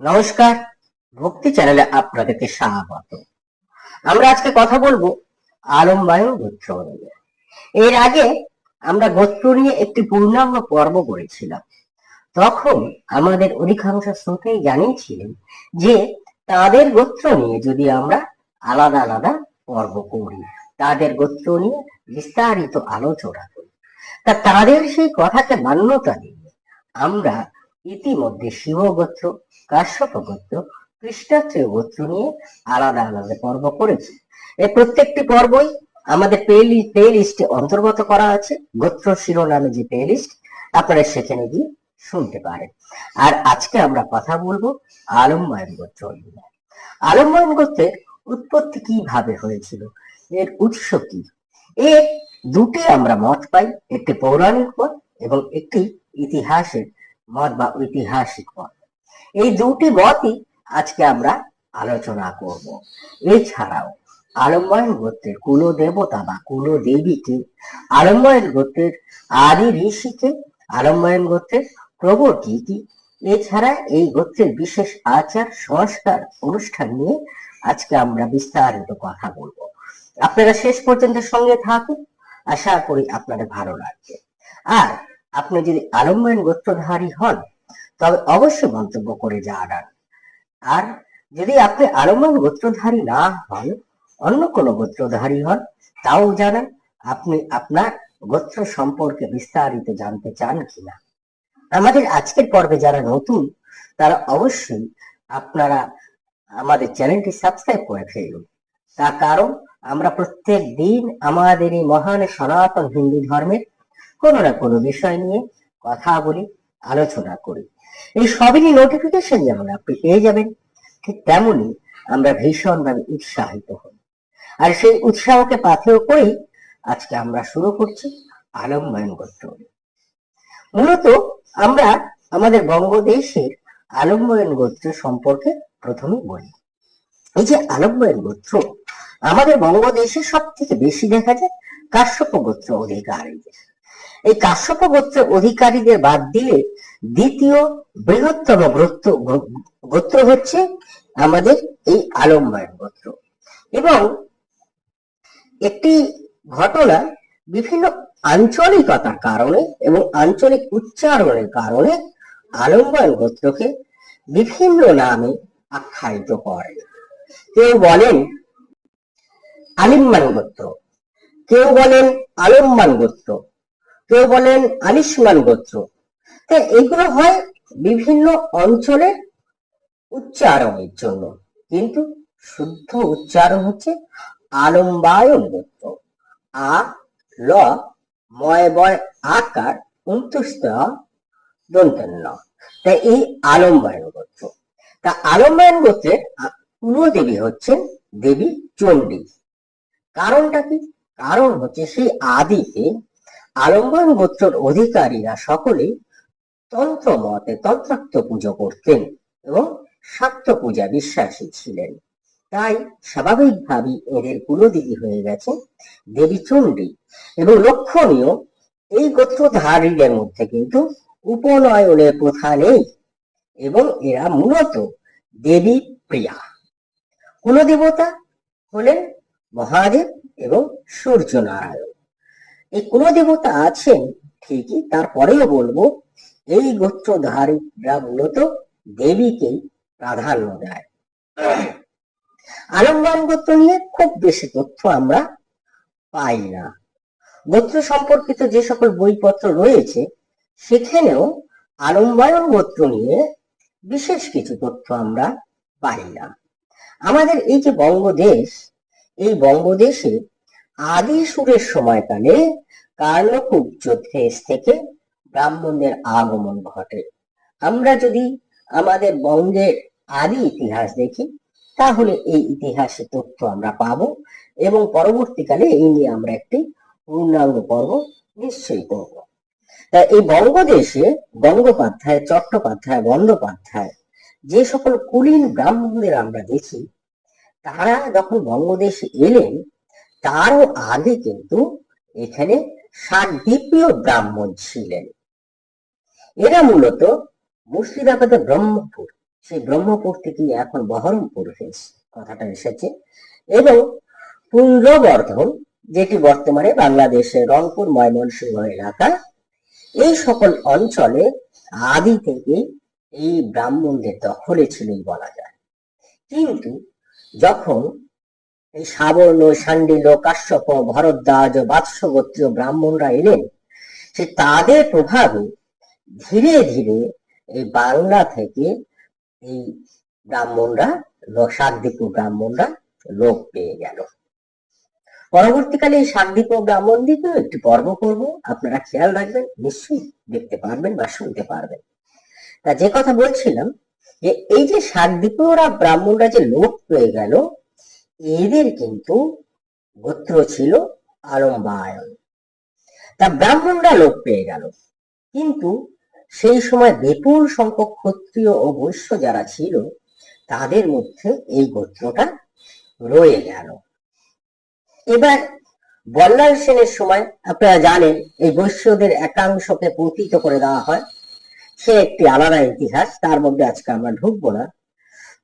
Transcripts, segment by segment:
নমস্কার, ভক্তি চ্যানেলে আপনাদেরকে স্বাগত। আমরা আজকে কথা বলব আলম্বায়ন গোত্র নিয়ে এর আগে আমরা গোত্র নিয়ে একটি পূর্ণাঙ্গ পর্ব করেছিলাম। তখন আমাদের অধিকাংশ শ্রোতেই জানিয়েছিলেন যে, তাদের গোত্র নিয়ে যদি আমরা আলাদা আলাদা পর্ব করি, তাদের গোত্র নিয়ে বিস্তারিত আলোচনা করি, তা তাদের সেই কথাকে মান্যতা দিয়ে আমরা ইতিমধ্যে শিব গোত্র, কাশ্যপ গোত্র কৃষ্ণাত্রীয় গোত্র নিয়ে আলাদা আলাদা পর্ব করেছি। এই প্রত্যেকটি পর্বই আমাদের প্লে লিস্টে অন্তর্গত করা আছে। গোত্র শিরোনামে যে প্লে লিস্ট আপনারা সেখানে গিয়ে শুনতে পারেন। আর আজকে আমরা কথা বলব আলম্বায়ন গোত্র আলম্বায়ন গোত্রের উৎপত্তি কীভাবে হয়েছিল? এর উৎস কি? এর দুটি আমরা মত পাই। একটি পৌরাণিক মত এবং একটি ইতিহাসের মত বা ঐতিহাসিক মত। এই দুটি মতই আজকে আমরা আলোচনা করব। এছাড়াও আলম্বয়ন গোত্রের কুল দেবতা বা কুল দেবীকে আলম্বয়ন গোত্রের আদি ঋষিকে আলম্বয়ন গোত্রের প্রবর কি এছাড়া এই গোত্রের বিশেষ আচার, সংস্কার, অনুষ্ঠান নিয়ে আজকে আমরা বিস্তারিত কথা বলব। আপনারা শেষ পর্যন্ত সঙ্গে থাকুন। আশা করি আপনাদের ভালো লাগবে। আর আপনি যদি আলম্বয়ন গোত্রধারী হন, তবে অবশ্যই মন্তব্য করে জানান। আর যদি আপনি আলম্বন গোত্রধারী না হন, অন্য কোনো গোত্রধারী হন, তাও জানান, আপনি আপনার গোত্র সম্পর্কে বিস্তারিত জানতে চান কিনা। আমাদের আজকের পর্বে যারা নতুন, তারা অবশ্যই আপনারা আমাদের চ্যানেলটি সাবস্ক্রাইব করে ফেলুন। তার কারণ, আমরা প্রত্যেক দিন আমাদের এই মহান সনাতন হিন্দু ধর্মের কোনো না কোনো বিষয় নিয়ে কথা বলি, আলোচনা করি। এই সবেরই নোটিফিকেশন যেমন আপনি পেয়ে যাবেন, ঠিক তেমনই আমরা ভীষণভাবে উৎসাহিত হই। আর সেই উৎসাহকে পাথেয় করেই আজকে আমরা শুরু করছি আলম্বয়ন গোত্র মূলত আমরা আমাদের বঙ্গদেশের আলম্বয়ন গোত্র সম্পর্কে প্রথমে বলি। এই যে আলম্বয়ন গোত্র আমাদের বঙ্গদেশে সব থেকে বেশি দেখা যায় কাশ্যপ গোত্র অধিকারীদের। এই কাশ্যপ গোত্র অধিকারীদের বাদ দিলে দ্বিতীয় বৃহত্তম গোত্র হচ্ছে আমাদের এই আলম্বয়ন গোত্র। এবং একটি ঘটনা বিভিন্ন আঞ্চলিকতার কারণে এবং আঞ্চলিক উচ্চারণের কারণে আলম্বয়ন গোত্রকে বিভিন্ন নামে আখ্যায়িত করে। কেউ বলেন আলিম্মান গোত্র, কেউ বলেন আলম্বান গোত্র কেউ বলেন আলিসমান গোত্র। এগুলো হয় বিভিন্ন অঞ্চলের উচ্চারণের জন্য। কিন্তু শুদ্ধ উচ্চারণ হচ্ছে আলম্বায়ন গোত্র। আ, ল, ময়, বয়, আকার উন্তুস্ত দন্তন্য। তাই এই আলম্বায়ন গোত্র। তা আলম্বায়ন গোত্রের কুলদেবী হচ্ছেন দেবী চণ্ডী। কারণটা কি? কারণ হচ্ছে সেই আদিতে আলম্বন গোত্রের অধিকারীরা সকলেই তন্ত্র মতে তন্ত্রাত্ম পুজো করতেন এবং শাক্ত পূজা বিশ্বাসী ছিলেন। তাই স্বাভাবিকভাবেই এদের কুলদিদি হয়ে গেছে দেবী চণ্ডী এবং লক্ষণীয় এই গোত্রধারীদের মধ্যে কিন্তু উপনয়নের প্রথা নেই এবং এরা মূলত দেবী প্রিয়া। কুলদেবতা হলেন মহাদেব এবং সূর্য এই কুলদেবতা আছেন? ঠিকই, তারপরেও বলব, এই গোত্রধারীরা মূলত দেবীকেই প্রাধান্য দেয়। আলম্বান গোত্র নিয়ে খুব বেশি তথ্য আমরা পাই না। গোত্র সম্পর্কিত যে সকল বইপত্র রয়েছে, সেখানেও আলম্বায়ন গোত্র নিয়ে বিশেষ কিছু তথ্য আমরা পাই না। আমাদের এই যে বঙ্গদেশ, এই বঙ্গদেশে আদি সুরের সময়কালে কার্ণকুব দেশ থেকে ব্রাহ্মণদের আগমন ঘটে। আমরা যদি আমাদের বঙ্গের আদি ইতিহাস দেখি, তাহলে এই ইতিহাসে তথ্য আমরা পাবো এবং পরবর্তীকালে এই নিয়ে আমরা একটি পূর্ণাঙ্গ পর্ব নিশ্চয়ই করব। এই বঙ্গদেশে গঙ্গোপাধ্যায়, চট্টোপাধ্যায়, বন্দ্যোপাধ্যায় যে সকল কুলীন ব্রাহ্মণদের আমরা দেখি, তারা যখন বঙ্গদেশে এলেন তারও আগে কিন্তু এখানে সাতদ্বীপীয় ব্রাহ্মণ ছিলেন। এরা মূলত মুর্শিদাবাদের ব্রহ্মপুর। সেই ব্রহ্মপুর থেকে এখন বহরমপুর হয়েছে, কথাটা এসেছে। এবং পুঞ্জবর্ধন, যেটি বর্তমানে বাংলাদেশের রংপুর, ময়মনসিংহ এলাকা, এই সকল অঞ্চলে আদি থেকে এই ব্রাহ্মণদের দখলে ছিলই বলা যায়। কিন্তু যখন এই সাবর্ণ সান্ডিল কাশ্যপ, ভরদ্বাজ বাৎসগোত্রীয় ব্রাহ্মণরা এলেন। সে তাদের প্রভাবে ধীরে ধীরে এই বাংলা থেকে এই ব্রাহ্মণরা শাকদীপ ব্রাহ্মণরা লোপ পেয়ে গেল। পরবর্তীকালে এই শাকদীপ ব্রাহ্মণ দিকেও একটি পর্ব করব। আপনারা খেয়াল রাখবেন, নিশ্চয়ই দেখতে পারবেন বা শুনতে পারবেন। তা যে কথা বলছিলাম, যে এই যে শাকদীপরা ব্রাহ্মণরা যে লোপ পেয়ে গেল এদের কিন্তু গোত্র ছিল আলম্বায়ন তা ব্রাহ্মণরা লোপ পেয়ে গেল। কিন্তু সেই সময় বিপুল সংখ্যক ক্ষত্রিয় ও বৈশ্য যারা ছিল, তাদের মধ্যে এই গোত্রটা রয়ে গেল। এবার বল্লাল সেনের সময় আপনারা জানেন, এই বৈশ্যদের একাংশকে পতিত করে দেওয়া হয়। সে একটি আলাদা ইতিহাস, তার মধ্যে আজকে আমরা ঢুকবো না।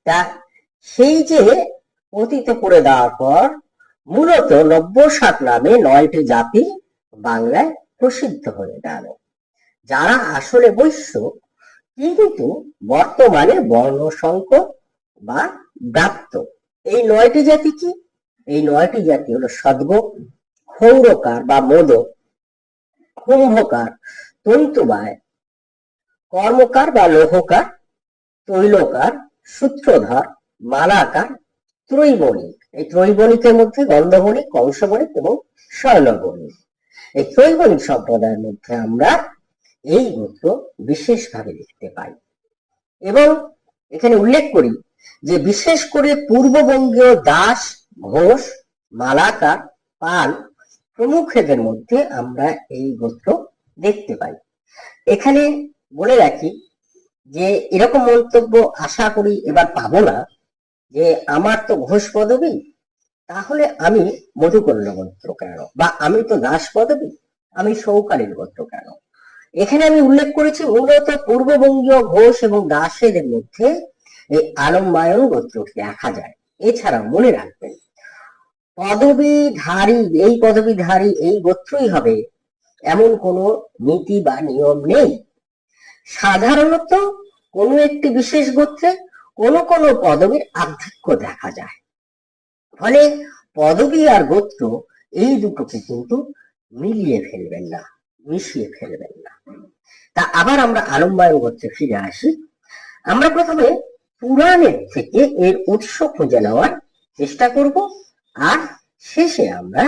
তা সেই যে পতিত করে দেওয়ার পর মূলত নব্য সাত নামে নয়টি জাতি বাংলায় প্রসিদ্ধ হয়ে গেল। যারা আসলে বৈশ্য, কিন্তু বর্তমানে বর্ণ সংকট বা ব্রাপ্ত এই নয়টি জাতি কি? এই নয়টি জাতি হলো সদ্গ, ক্ষৌরকার বা মোদক, কুম্ভকার তন্তুবায় কর্মকার বা লোহকার, তৈলকার, সূত্রধর, মালাকার ত্রৈবণিক এই ত্রৈবণিকের মধ্যে গন্ধবণিক কংসবণিক এবং স্বর্ণবণিক এই ত্রৈবণিক সম্প্রদায়ের মধ্যে আমরা এই গোত্র বিশেষভাবে দেখতে পাই। এবং এখানে উল্লেখ করি যে বিশেষ করে পূর্ববঙ্গীয় দাস, ঘোষ, মালাকার, পাল প্রমুখেদের মধ্যে আমরা এই গোত্র দেখতে পাই। এখানে বলে রাখি যে এরকম মন্তব্য আশা করি এবার পাবো না। যে আমার তো ঘোষ পদবী তাহলে আমি মধুকর্ণ গোত্র কেন? বা আমি তো দাস পদবী আমি সৌকালীন গোত্র কেন? এখানে আমি উল্লেখ করেছি মূলত পূর্ববঙ্গীয় ঘোষ এবং দাসের মধ্যে এই আলম্বায়ন গোত্রটি দেখা যায়। এছাড়া মনে রাখবেন, পদবীধারী, এই পদবীধারী, এই গোত্রই হবে এমন কোনো নীতি বা নিয়ম নেই। সাধারণত কোনো একটি বিশেষ গোত্রে কোনো কোনো পদবীর আধিক্য দেখা যায়। ফলে পদবী আর গোত্র এই দুটোকে কিন্তু মিলিয়ে ফেলবেন না, মিশিয়ে ফেলবেন না। তা আবার আমরা আলম্বায়ন গোত্রে ফিরে আসি। আমরা প্রথমে পুরাণের থেকে এর উৎস খুঁজে নেওয়ার চেষ্টা করব। আর শেষে আমরা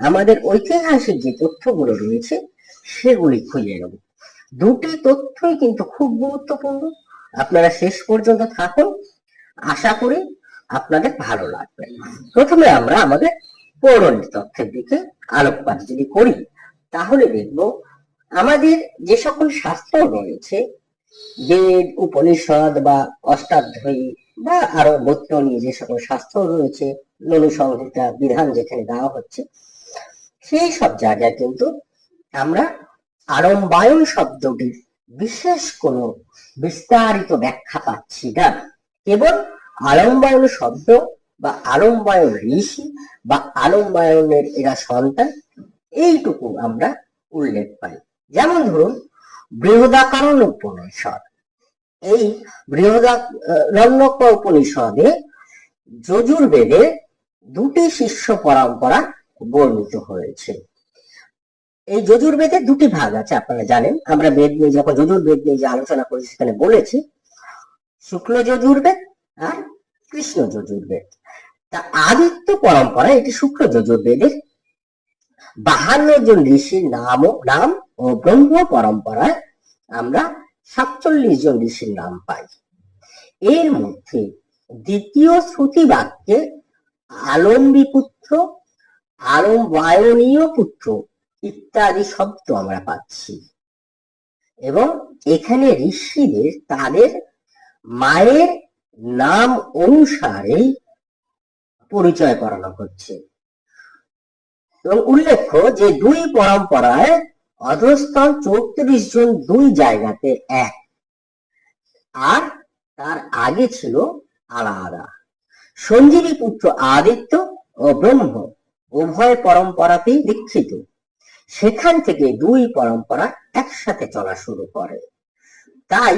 আমাদের ঐতিহাসিক যে তথ্যগুলো রয়েছে সেগুলি খুঁজে নেব। দুটি তথ্যই কিন্তু খুব গুরুত্বপূর্ণ। আপনারা শেষ পর্যন্ত থাকুন। আশা করি আপনাদের ভালো লাগবে। প্রথমে আমরা আমাদের পৌরাণিক তথ্যের দিকে আলোকপাত যদি করি, তাহলে দেখব আমাদের যে সকল শাস্ত্র রয়েছে, বেদ, উপনিষদ বা অষ্টাধ্যায়ী বা আরও গোত্র নিয়ে যে সকল শাস্ত্র রয়েছে ননু সংহিতা বিধান যেখানে দেওয়া হচ্ছে, সেই সব জায়গায় কিন্তু আমরা আরম্বায়ন শব্দটির বিশেষ কোনো বিস্তারিত ব্যাখ্যা পাচ্ছি। না কেবল আলম্বায়ন শব্দ বা আলম্বায়ন ঋষি বা আলম্বায়নের এরা সন্তান, এইটুকু আমরা উল্লেখ পাই। যেমন ধরুন বৃহদাকারণ উপনিষদ। এই বৃহদারণ্যক উপনিষদে যজুর্বেদে দুটি শিষ্য পরম্পরা বর্ণিত হয়েছে। এই যজুর্বেদের দুটি ভাগ আছে আপনারা জানেন। আমরা বেদ নিয়ে যখন যজুর্বেদ নিয়ে যে আলোচনা করেছি সেখানে বলেছি, শুক্ল যজুর্বেদ আর কৃষ্ণ যজুর্বেদ। তা আদিত্য পরম্পরা এটি শুক্ল যজুর্বেদের। বাহান্ন জন ঋষির নাম নাম ও ব্রহ্ম পরম্পরায় আমরা সাতচল্লিশ জন ঋষির নাম পাই। এর মধ্যে দ্বিতীয় শ্রুতি বাক্যে আলম্বী পুত্র, আলম্বায়নীয় পুত্র ইত্যাদি শব্দ আমরা পাচ্ছি। এবং এখানে ঋষিদের তাদের মায়ের নাম অনুসারে পরিচয় করানো হচ্ছে। এবং উল্লেখ্য যে দুই পরম্পরায় অধস্তন চৌত্রিশ জন দুই জায়গাতে এক। আর তার আগে ছিল আলাদা। সঞ্জীবী পুত্র আদিত্য ও ব্রহ্ম উভয় পরম্পরাতেই দীক্ষিত। সেখান থেকে দুই পরম্পরা একসাথে চলা শুরু করে। তাই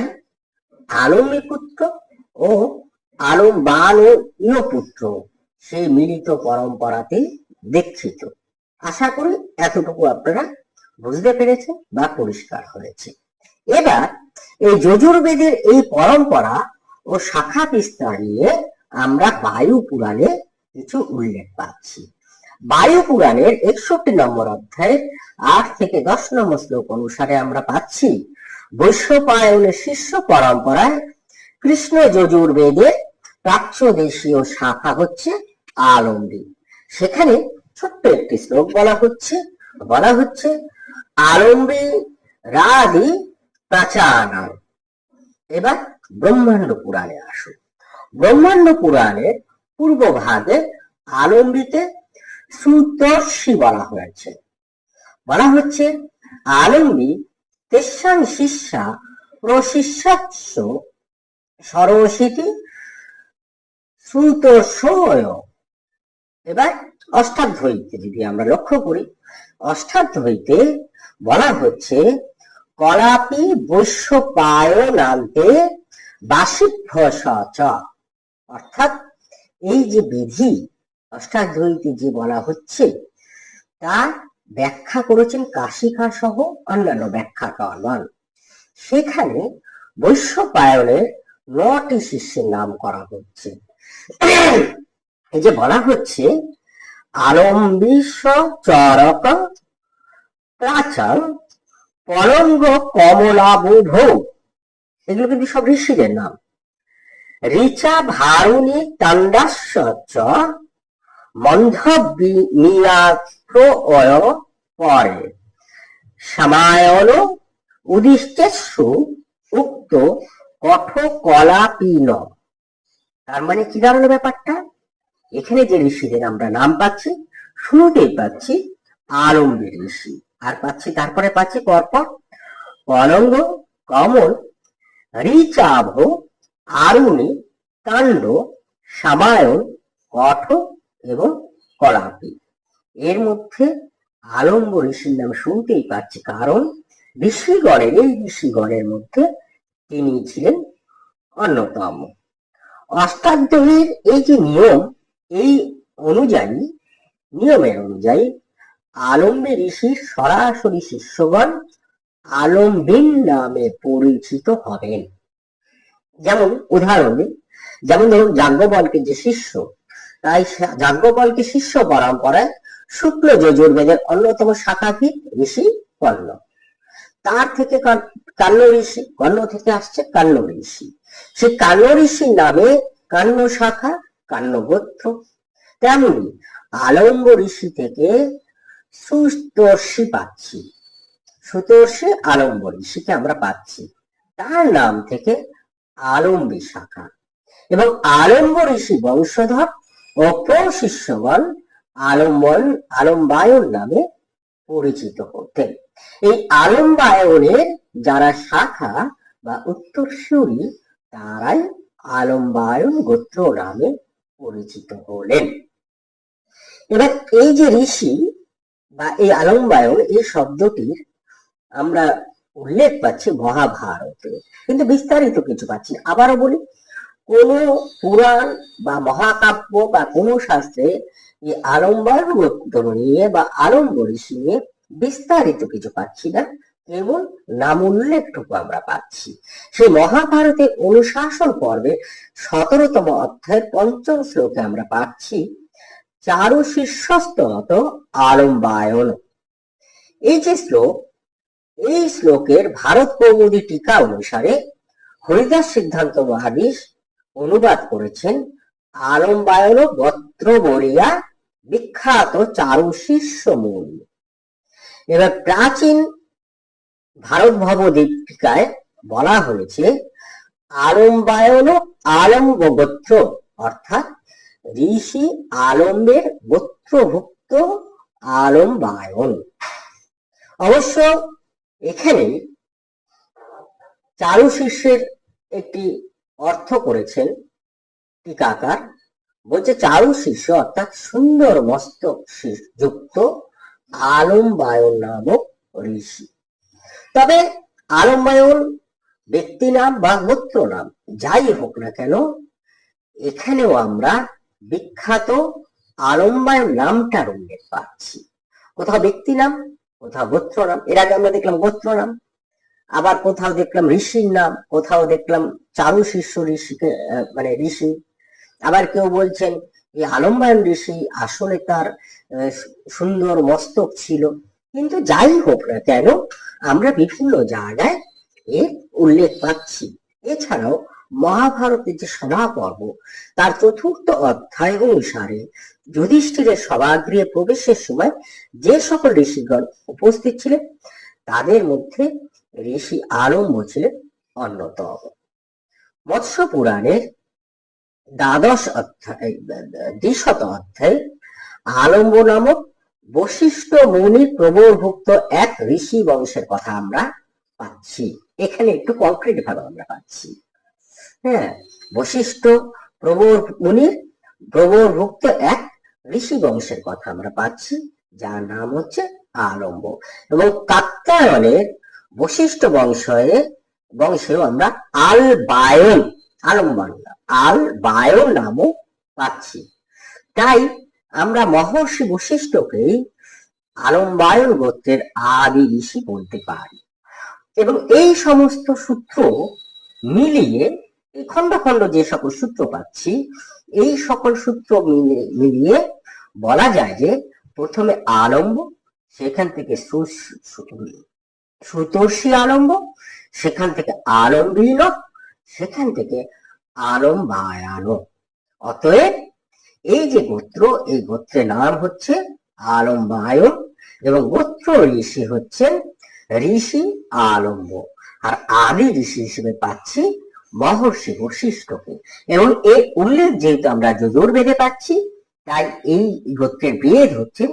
আলমী পুত্র ও আলম বান পুত্র সেই মিলিত পরম্পরাতে দীক্ষিত। আশা করি এতটুকু আপনারা বুঝতে পেরেছেন বা পরিষ্কার হয়েছে। এবার এই যজুর্বেদের এই পরম্পরা ও শাখা বিস্তার নিয়ে আমরা বায়ু পুরাণে কিছু উল্লেখ পাচ্ছি। বায়ু পুরাণের একষট্টি নম্বর অধ্যায়ের আট থেকে দশ নম্বর শ্লোক অনুসারে আমরা পাচ্ছি, বৈশ্যপায়নের শিষ্য পরম্পরায় কৃষ্ণ যজুর্বেদের প্রাচ্য দেশীয় শাখা হচ্ছে আলম্বী। সেখানে ছোট্ট একটি শ্লোক বলা হচ্ছে বলা হচ্ছে, আলম্বী রাদি প্রাচানাম এবার ব্রহ্মাণ্ড পুরাণে আসুন। ব্রহ্মাণ্ড পুরাণের পূর্ব ভাগে আলম্বিতে সুদর্শী বলা হয়েছে। বলা হচ্ছে আলম্বী তেসাং শিষ্যা প্রশিষ্যাৎস সরস্বতী সুতোষয় এবার অষ্টাধ্যায়ীতে যদি আমরা লক্ষ্য করি, অষ্টাধ্যায়ীতে বলা হচ্ছে, কলাপি বৈশ্যপায় নামতে বাসিভ্য অর্থাৎ এই যে বিধি অষ্টাধ্যায়ীতে যে বলা হচ্ছে তা ব্যাখ্যা করেছেন কাশিকা সহ অন্যান্য ব্যাখ্যাকারগণ সেখানে বৈশ্যপায়নের নটি শিষ্যের নাম করা হচ্ছে। এই যে বলা হচ্ছে আলম্বিশ্ব চরক প্রাচল পলঙ্গ কমলাবুভ এগুলো কিন্তু সব ঋষিদের নাম। ঋচা ভারুণী তান্ডাস্য চ মন্ধ পরে। উক্ত কঠ কলাপীন তার মানে কি দাঁড়াল ব্যাপারটা? এখানে যে ঋষিদের আমরা নাম পাচ্ছি, শুরুতেই পাচ্ছি ঋষি। আর পাচ্ছি, তারপরে পাচ্ছি পরপর কলঙ্গ কমল, ঋচাভ, আরুণি, কাণ্ড, সামায়ন কঠ এবং কলাপি এর মধ্যে আলম্ব ঋষির নাম শুনতেই পাচ্ছি, কারণ ঋষিগণের, এই ঋষিগণের মধ্যে তিনি ছিলেন অন্যতম। অষ্টাধ্যায়ীর এই যে নিয়ম, এই অনুযায়ী, নিয়মের অনুযায়ী আলম্বে ঋষির সরাসরি শিষ্যগণ আলম্বিন নামে পরিচিত হবেন। যেমন, উদাহরণ, যেমন ধরুন যাজ্ঞবল্কে যে শিষ্য তাই সে- যাজ্ঞবল্কে শিষ্য পরম্পরায় শুক্ল যজুর্বেদের অন্যতম শাখাভিত ঋষি কর্ণ। তার থেকে কান- কাণ্য ঋষি, কর্ণ থেকে আসছে কাণ্য ঋষি। সেই কাণ্য ঋষির নামে কাণ্য শাখা কাণ্য গোত্র। তেমনি আলম্ব ঋষি থেকে সুতর্ষি পাচ্ছি। সুতর্ষি আলম্ব ঋষিকে আমরা পাচ্ছি। তার নাম থেকে আলম্বী শাখা। এবং আলম্ব ঋষি বংশধর ও প্রশিষ্যগণ আলম্বন, আলম্বায়ন নামে পরিচিত হতেন। এই আলম্বায়নের যারা শাখা বা উত্তরসূরি তারাই আলম্বায়ন গোত্র নামে পরিচিত হলেন। এবার এই যে ঋষি বা এই আলম্বায়ন, এই শব্দটির আমরা উল্লেখ পাচ্ছি মহাভারতে। কিন্তু বিস্তারিত কিছু পাচ্ছি। আবারও বলি কোন পুরাণ বা মহাকাব্য বা কোন শাস্ত্রে এই গোত্র নিয়ে বা আলম্ব ঋষি নিয়ে বিস্তারিত কিছু পাচ্ছি না। কেবল নাম উল্লেখটুকু আমরা পাচ্ছি। সেই মহাভারতের অনুশাসন পর্বে সতেরোতম অধ্যায়ের পঞ্চম শ্লোকে আমরা পাচ্ছি, চারু শীর্ষস্তত আলম্বায়ন এই যে শ্লোক, এই শ্লোকের ভারত কৌমুদী টিকা অনুসারে হরিদাস সিদ্ধান্ত মহাদিস অনুবাদ করেছেন আলম্বায়ন গোত্র বলিয়া বিখ্যাত চারু শীর্ষ মূল। এবার প্রাচীন ভারত ভব দীপিকায় বলা হয়েছে, আলম্বায়ন আলম্ব গোত্র অর্থাৎ ঋষি আলম্বের গোত্রভুক্ত আলম্বায়ন। অবশ্য এখানে চারু শিষ্যের একটি অর্থ করেছেন টিকাকার। বলছে, চারু শিষ্য অর্থাৎ সুন্দর মস্তক শি- যুক্ত আলম্বায়ন নামক ঋষি। তবে আলম্বায়ন ব্যক্তি নাম বা গোত্র নাম, যাই হোক না কেন, এখানেও আমরা বিখ্যাত আলম্বায়ন নামটার উল্লেখ পাচ্ছি। কোথাও ব্যক্তি নাম, কোথাও গোত্র নাম। এর আগে আমরা দেখলাম গোত্র নাম। আবার কোথাও দেখলাম ঋষির নাম, কোথাও দেখলাম চারু শিষ্য ঋষিকে মানে ঋষি। আবার কেউ বলছেন, এই আলম্বায়ন ঋষি আসলে তার সুন্দর মস্তক ছিল। কিন্তু যাই হোক না কেন, আমরা বিভিন্ন জায়গায় এর উল্লেখ পাচ্ছি। এছাড়াও মহাভারতের যে সভা পর্ব তার চতুর্থ অধ্যায় অনুসারে যুধিষ্ঠিরের সভাগৃহে প্রবেশের সময় যে সকল ঋষিগণ উপস্থিত ছিলেন, তাদের মধ্যে ঋষি ছিলেন অন্যতম মৎস্য পুরাণের দ্বাদশ অধ্যায়, দ্বিশত অধ্যায়, আলম্ব নামক বশিষ্ঠ মুনি প্রবরভুক্ত এক ঋষি বংশের কথা আমরা পাচ্ছি। এখানে একটু কংক্রিট ভাবে আমরা পাচ্ছি। হ্যাঁ বশিষ্ঠ প্রবর মুনির প্রবরভুক্ত এক ঋষি বংশের কথা আমরা পাচ্ছি, যার নাম হচ্ছে আলম্ব। এবং কাত্তায়নের বশিষ্ঠ বংশে বংশেও আমরা আল বায়ন আলম্বান আল বায়ন নামও পাচ্ছি। তাই আমরা মহর্ষি বশিষ্ঠকেই আলম্বায়ন গোত্রের আদি ঋষি বলতে পারি। এবং এই সমস্ত সূত্র মিলিয়ে, এই খন্ড খন্ড যে সকল সূত্র পাচ্ছি, এই সকল সূত্র মিলিয়ে মিলিয়ে বলা যায় যে প্রথমে আলম্ব, সেখান থেকে সু- সু- সুতর্ষি আলম্ব, সেখান থেকে আলম্বীন সেখান থেকে আলম্বায়ান অতএব এই যে গোত্র, এই গোত্রের নাম হচ্ছে আলম্বায়ন এবং গোত্র ঋষি হচ্ছেন ঋষি আলম্ব। আর আদি ঋষি হিসেবে পাচ্ছি মহর্ষি বশিষ্ঠকে। এবং এর উল্লেখ যেহেতু আমরা যজুর বেদে পাচ্ছি, তাই এই গোত্রের বেদ হচ্ছে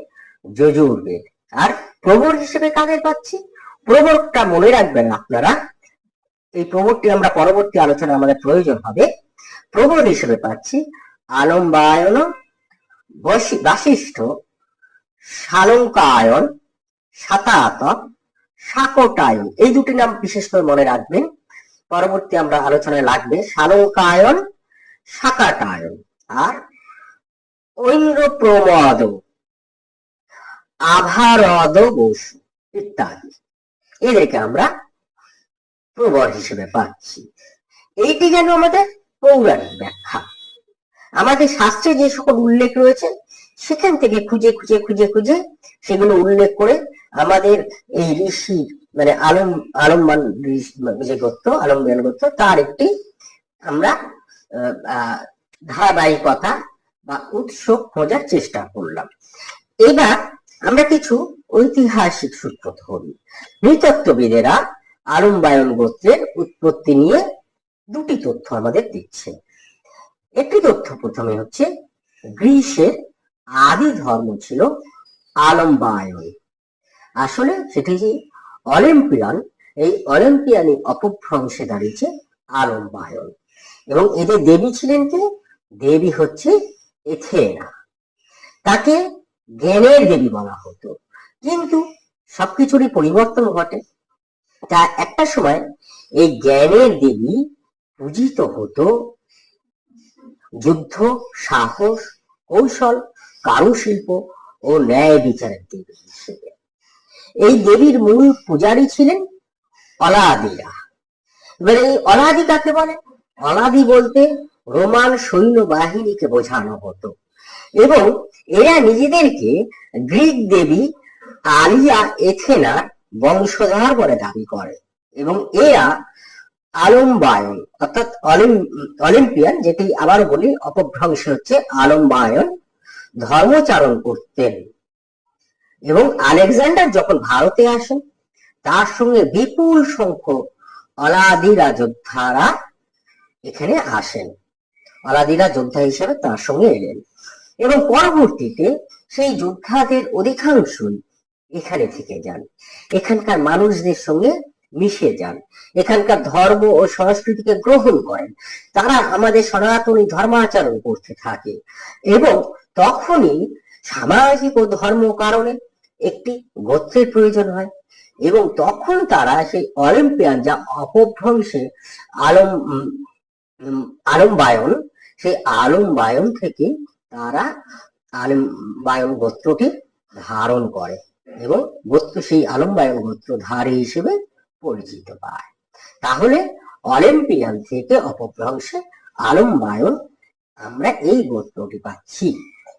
যজুর্বেদ। আর প্রবর হিসেবে কাদের পাচ্ছি? প্রবরটা মনে রাখবেন আপনারা। এই প্রবরটি আমরা পরবর্তী আলোচনা আমাদের প্রয়োজন হবে। প্রবর হিসেবে পাচ্ছি আলম্বায়ন বাশিষ্ঠ শালঙ্কায়ন সাতাতক শাকটায়ন এই দুটি নাম বিশেষ করে মনে রাখবেন। পরবর্তী আমরা আলোচনায় লাগবে শালঙ্কায়ন শাকাটায়ন আর ঐন্দ্র প্রমদ আভারদ বসু ইত্যাদি। এদেরকে আমরা প্রবর হিসেবে পাচ্ছি। এইটি যেন আমাদের পৌরাণিক ব্যাখ্যা। আমাদের শাস্ত্রে যে সকল উল্লেখ রয়েছে, সেখান থেকে খুঁজে খুঁজে খুঁজে খুঁজে সেগুলো উল্লেখ করে আমাদের এই ঋষি মানে আলম, আলম্বান ঋষি যে গোত্র, আলম্বান গোত্র, তার একটি আমরা ধারাবাহিকতা বা উৎস খোঁজার চেষ্টা করলাম। এবার আমরা কিছু ঐতিহাসিক সূত্র ধরি। নৃতত্ত্ববিদেরা আলম্বায়ন গোত্রের উৎপত্তি নিয়ে দুটি তথ্য আমাদের দিচ্ছে। একটি তথ্য প্রথমে হচ্ছে গ্রীসের আদি ধর্ম ছিল আলম্বায়ন। আসলে সেটি যে অলিম্পিয়ান? এই অলিম্পিয়ানই অপভ্রংশে দাঁড়িয়েছে আলম্বায়ন। এবং এদের দেবী ছিলেন কে? দেবী হচ্ছে এথেনা তাকে জ্ঞানের দেবী বলা হতো। কিন্তু সবকিছুরই পরিবর্তন ঘটে। তা একটা সময় এই জ্ঞানের দেবী পূজিত হতো যুদ্ধ, সাহস, কৌশল, কারুশিল্প ও ন্যায় বিচারের দেবী হিসেবে। এই দেবীর মূল পূজারী ছিলেন অলাদিরা। এবারে এই অলাদি কাকে বলে? অলাদি বলতে রোমান সৈন্য বাহিনীকে বোঝানো হতো। এবং এরা নিজেদেরকে গ্রিক দেবী আলিয়া এথেনার বংশধর বলে দাবি করে এবং এরা আলম্বায়ন, অর্থাৎ অলিম্পিয়ান, যেটি আবার বলি, অপভ্রংশ হচ্ছে আলম্বায়ন, ধর্মচারণ করতেন। এবং আলেকজান্ডার যখন ভারতে আসেন, তার সঙ্গে বিপুল সংখ্যক অলাদিরা যোদ্ধারা এখানে আসেন। অলাদিরা যোদ্ধা হিসেবে তার সঙ্গে এলেন। এবং পরবর্তীতে সেই যোদ্ধাদের অধিকাংশই এখানে থেকে যান। এখানকার মানুষদের সঙ্গে মিশে যান। এখানকার ধর্ম ও সংস্কৃতিকে গ্রহণ করেন। তারা আমাদের সনাতনী ধর্মাচরণ করতে থাকে এবং তখনই সামাজিক ও ধর্ম কারণে একটি গোত্রের প্রয়োজন হয় এবং তখন তারা সেই অলিম্পিয়ান যা অপভ্রংশে আলম আলম্বায়ন, সেই আলম্বায়ন থেকে তারা আলম্বায়ন গোত্রটি ধারণ করে। এবং গোত্র, সেই আলম্বায়ন গোত্রধারী হিসেবে পরিচিত পায়। তাহলে অলিম্পিয়ান থেকে অপভ্রংশে আলম্বায়ন আমরা এই গোত্রটি পাচ্ছি।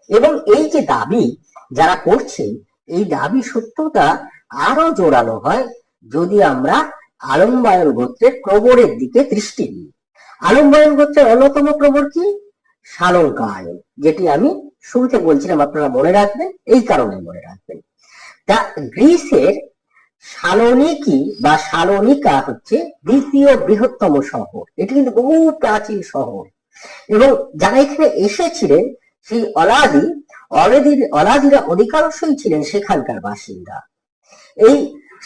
এবং এই যে দাবি যারা করছে এই দাবি সত্যতা আরও জোরালো হয় যদি আমরা আলম্বায়ন গোত্রের প্রবরের দিকে দৃষ্টি দিই। আলম্বায়ন গোত্রের অন্যতম প্রবর কি? সালঙ্কায়ন, যেটি আমি শুরুতে বলছিলাম, আপনারা মনে রাখবেন, এই কারণে মনে রাখবেন। তা গ্রিসের সালোনিকি বা সালোনিকা হচ্ছে দ্বিতীয় বৃহত্তম শহর। এটি কিন্তু বহু প্রাচীন শহর। এবং যারা এখানে এসেছিলেন, সেই অলাদি অলাদির অলাদিরা অধিকাংশই ছিলেন সেখানকার বাসিন্দা। এই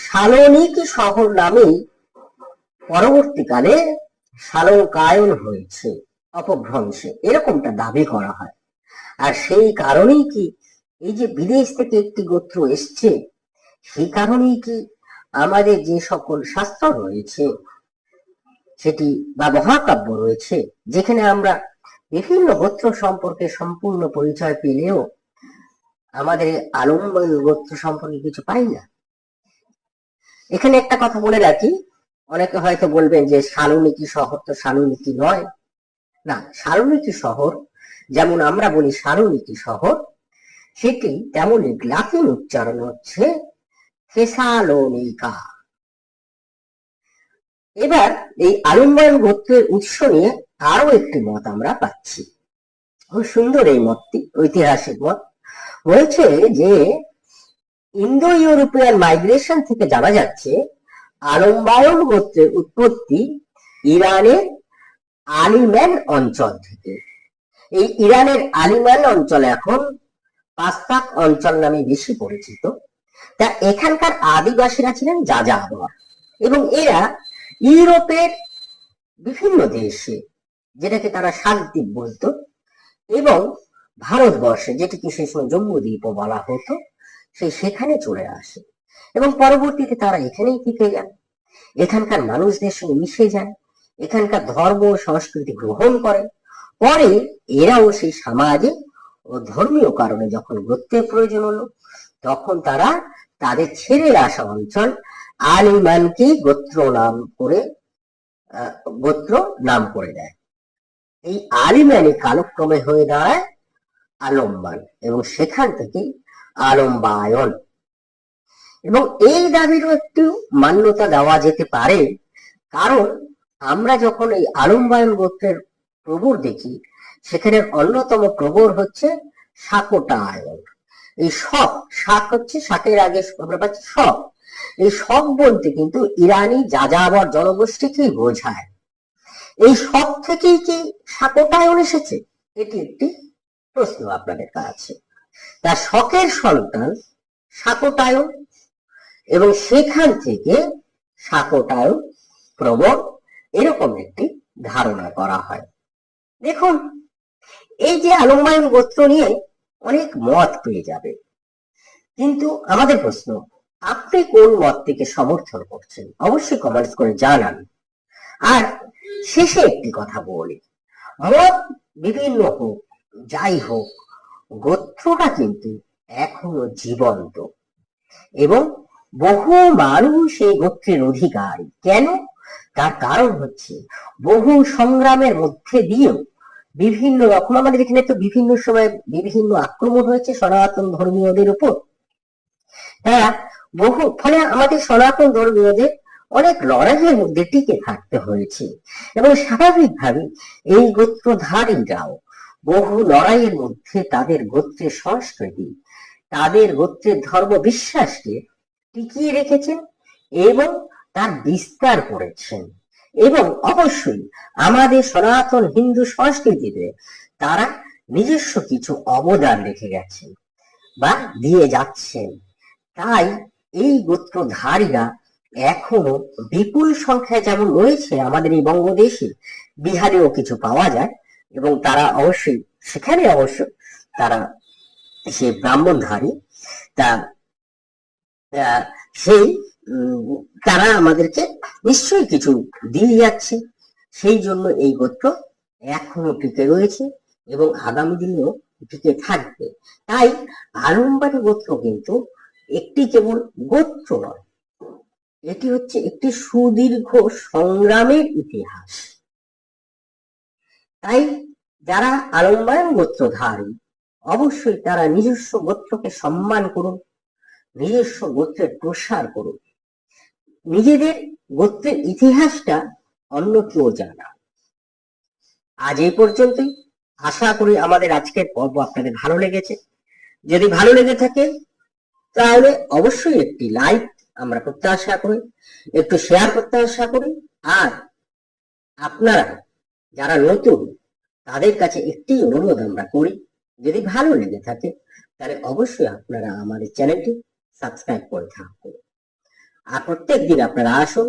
সালোনিকি শহর নামেই পরবর্তীকালে সালঙ্কায়ন হয়েছে, অপভ্রংশে। এরকমটা দাবি করা হয়। আর সেই কারণেই কি এই যে বিদেশ থেকে একটি গোত্র এসছে, সেই কারণেই কি আমাদের যে সকল শাস্ত্র রয়েছে, সেটি বা মহাকাব্য রয়েছে, যেখানে আমরা বিভিন্ন গোত্র সম্পর্কে সম্পূর্ণ পরিচয় পেলেও আমাদের আলম্বন গোত্র সম্পর্কে কিছু পাই না। এখানে একটা কথা বলে রাখি, অনেকে হয়তো বলবেন যে শালুনিকি শহর তো শালুনিকি নয়। না, শালুনিকি শহর, যেমন আমরা বলি শালুনিকি শহর সেটি তেমনই লাতিন উচ্চারণ হচ্ছে থেসালোনিকা এবার এই আলম্বয়ন গোত্রের উৎস নিয়ে আরও একটি মত আমরা পাচ্ছি। খুব সুন্দর এই মতটি, ঐতিহাসিক মত। বলছে যে ইন্দো ইউরোপিয়ান মাইগ্রেশন থেকে জানা যাচ্ছে আলম্বায়ন গোত্রের উৎপত্তি ইরানের আলিম্যান অঞ্চল থেকে। এই ইরানের আলিম্যান অঞ্চল এখন পাস্তাক অঞ্চল নামে বেশি পরিচিত। তা এখানকার আদিবাসীরা ছিলেন যাযাবর এবং এরা ইউরোপের বিভিন্ন দেশে যেটাকে তারা শান্তিপ বলতো এবং ভারতবর্ষে, যেটিকে সেই সময় জম্মুদ্বীপও বলা হতো, সেই সেখানে চলে আসে এবং পরবর্তীতে তারা এখানেই থেকে যান এখানকার মানুষদের সঙ্গে মিশে যায়, এখানকার ধর্ম সংস্কৃতি গ্রহণ করেন পরে এরাও সেই সমাজে ও ধর্মীয় কারণে যখন গোত্রের প্রয়োজন হলো, তখন তারা তাদের ছেড়ে আসা অঞ্চল আলিমানকে গোত্র নাম করে গোত্র নাম করে দেয়। এই আলিমানি কালক্রমে হয়ে দাঁড়ায় আলম্বান এবং সেখান থেকে আলম্বায়ন। এবং এই দাবিরও একটু মান্যতা দেওয়া যেতে পারে, কারণ আমরা যখন এই আলম্বায়ন গোত্রের প্রভুর দেখি সেখানে অন্যতম প্রবর হচ্ছে শাকোটা আয়ন। এই শক, শাক হচ্ছে শাকের আগে আমরা পাচ্ছি শক। এই শক বলতে কিন্তু ইরানি যাযাবর জনগোষ্ঠীকেই বোঝায়। এই শক থেকেই কি শাকোটায়ন এসেছে? এটি একটি প্রশ্ন আপনাদের কাছে। তার শখের সন্তান শাকোটায়ন এবং সেখান থেকে শাকোটায়ন প্রবণ এরকম একটি ধারণা করা হয়। দেখুন এই যে আলম্বায়ন গোত্র নিয়ে অনেক মত পেয়ে যাবে। কিন্তু আমাদের প্রশ্ন, আপনি কোন মতটিকে সমর্থন করছেন? অবশ্যই কমেন্টস করে জানান। আর শেষে একটি কথা বলি, মত বিভিন্ন হোক, যাই হোক, গোত্রটা কিন্তু এখনও জীবন্ত। এবং বহু মানুষ এই গোত্রের অধিকারী। কেন? তার কারণ হচ্ছে বহু সংগ্রামের মধ্যে দিয়েও বিভিন্ন রকম আমাদের এখানে তো বিভিন্ন সময় বিভিন্ন আক্রমণ হয়েছে সনাতন ধর্মীয়দের উপর। হ্যাঁ বহু, ফলে আমাদের সনাতন ধর্মীয়দের অনেক লড়াইয়ের মধ্যে টিকে থাকতে হয়েছে। এবং স্বাভাবিকভাবে এই গোত্রধারীরাও বহু লড়াইয়ের মধ্যে তাদের গোত্রের সংস্কৃতি, তাদের গোত্রের ধর্ম বিশ্বাসকে টিকিয়ে রেখেছেন এবং তার বিস্তার করেছেন। এবং অবশ্যই আমাদের সনাতন হিন্দু সংস্কৃতিতে তারা নিজস্ব কিছু অবদান রেখে গেছেন বা দিয়ে যাচ্ছেন। তাই এই গোত্রধারীরা এখনও বিপুল সংখ্যায় যেমন রয়েছে আমাদের এই বঙ্গদেশে, বিহারেও কিছু পাওয়া যায় এবং তারা অবশ্যই, সেখানে অবশ্য তারা সে ব্রাহ্মণধারী, তা সেই তারা আমাদেরকে নিশ্চয়ই কিছু দিয়ে যাচ্ছে। সেই জন্য এই গোত্র এখনও টিকে রয়েছে এবং আগামী দিনেও টিকে থাকবে। তাই আলমবাড়ি গোত্র কিন্তু একটি কেবল গোত্র নয়, এটি হচ্ছে একটি সুদীর্ঘ সংগ্রামের ইতিহাস। তাই যারা আলম্বায়ন গোত্রধারী, অবশ্যই তারা নিজস্ব গোত্রকে সম্মান করুন, নিজস্ব গোত্রের প্রসার করুন। নিজেদের গোত্রের ইতিহাসটা অন্য কেউ জানা। আজ এই পর্যন্তই। আশা করি আমাদের আজকের পর্ব আপনাদের ভালো লেগেছে। যদি ভালো লেগে থাকে, তাহলে অবশ্যই একটি লাইক আমরা করতে আশা করি, একটু শেয়ার করতে আশা করি, আর আপনারা যারা নতুন, তাদের কাছে একটি অনুরোধ আমরা করি, যদি ভালো লেগে থাকে, তাহলে অবশ্যই আপনারা আমাদের চ্যানেলটি সাবস্ক্রাইব করে থাকুন। আর প্রত্যেক দিন আপনারা আসুন।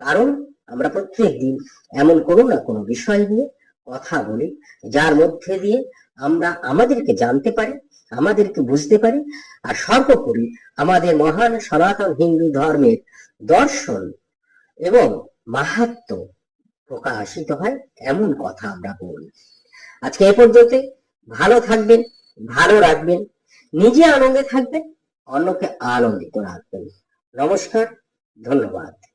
কারণ আমরা প্রত্যেক দিন এমন কোনো না কোনো বিষয় নিয়ে কথা বলি, যার মধ্যে দিয়ে আমরা আমাদেরকে জানতে পারি, আমাদেরকে বুঝতে পারি, আর সর্বোপরি আমাদের মহান সনাতন হিন্দু ধর্মের দর্শন এবং মাহাত্ম প্রকাশিত হয় এমন কথা আমরা বলি। আজকে এ পর্যন্ত ভালো থাকবেন, ভালো রাখবেন, নিজে আনন্দে থাকবেন, অন্যকে আনন্দিত রাখবেন। নমস্কার ধন্যবাদ।